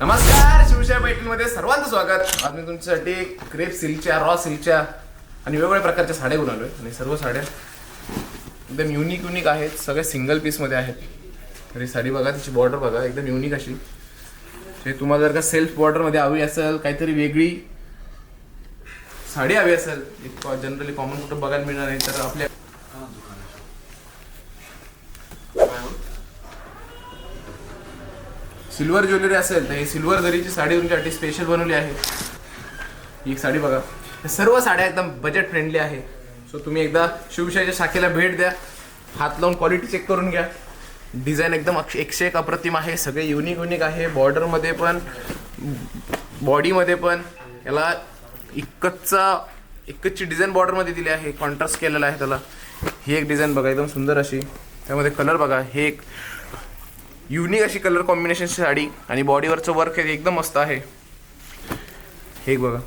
नमस्कार शिवशाही पैठणीमध्ये सर्वांचं स्वागत. आज मी तुमच्यासाठी क्रेप सिल्कच्या रॉ सिल्कच्या आणि वेगवेगळ्या प्रकारच्या साड्या बनवलो आलोय. आणि सर्व साड्या एकदम युनिक युनिक आहेत. सगळ्या सिंगल पीसमध्ये आहेत. तरी साडी बघा तिची बॉर्डर बघा एकदम युनिक अशी. ते तुम्हाला जर का सेल्फ बॉर्डरमध्ये हवी असेल काहीतरी वेगळी साडी हवी असेल जनरली कॉमन कुठं बघायला मिळणार नाही तर आपल्या सिल्वर ज्वेलरी असेल तर ही सिल्वर जरीची साडी तुमच्यासाठी स्पेशल बनवली आहे. ही एक साडी बघा. सर्व साड्या एकदम बजेट फ्रेंडली आहे. सो तुम्ही एकदा शिवशाहीच्या शाखेला भेट द्या. हात लावून क्वालिटी चेक करून घ्या. डिझाईन एकदम एकशे एक अप्रतिम आहे. सगळे युनिक युनिक आहे. बॉर्डरमध्ये पण बॉडीमध्ये पण. याला इक्कतचा इक्कतची डिझाईन बॉर्डरमध्ये दिली आहे. कॉन्ट्रास्ट केलेला आहे त्याला. ही एक डिझाईन बघा एकदम सुंदर अशी. त्यामध्ये कलर बघा. हे एक युनिक अशी कलर कॉम्बिनेशनची साडी आणि बॉडीवरचं वर्क हे एकदम मस्त आहे. हे बघा.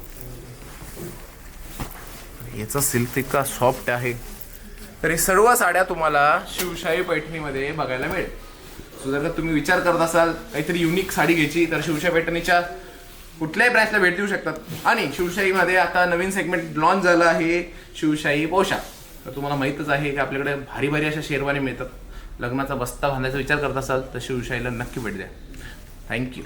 याचा सिल्क इतका सॉफ्ट आहे. तर हे सर्व साड्या तुम्हाला शिवशाही पैठणीमध्ये बघायला मिळेल. सो जर का तुम्ही विचार करत असाल काहीतरी युनिक साडी घ्यायची तर शिवशाही पैठणीच्या कुठल्याही ब्रँचला भेट देऊ शकतात. आणि शिवशाहीमध्ये आता नवीन सेगमेंट लॉन्च झालं आहे शिवशाही पोशाख. तर तुम्हाला माहीतच आहे की आपल्याकडे भारी भारी अशा शेरवानी मिळतात. लग्नाचा बस्ता बांधायचा विचार करत असाल तर शिवशाहीला नक्की भेट द्या. थँक्यू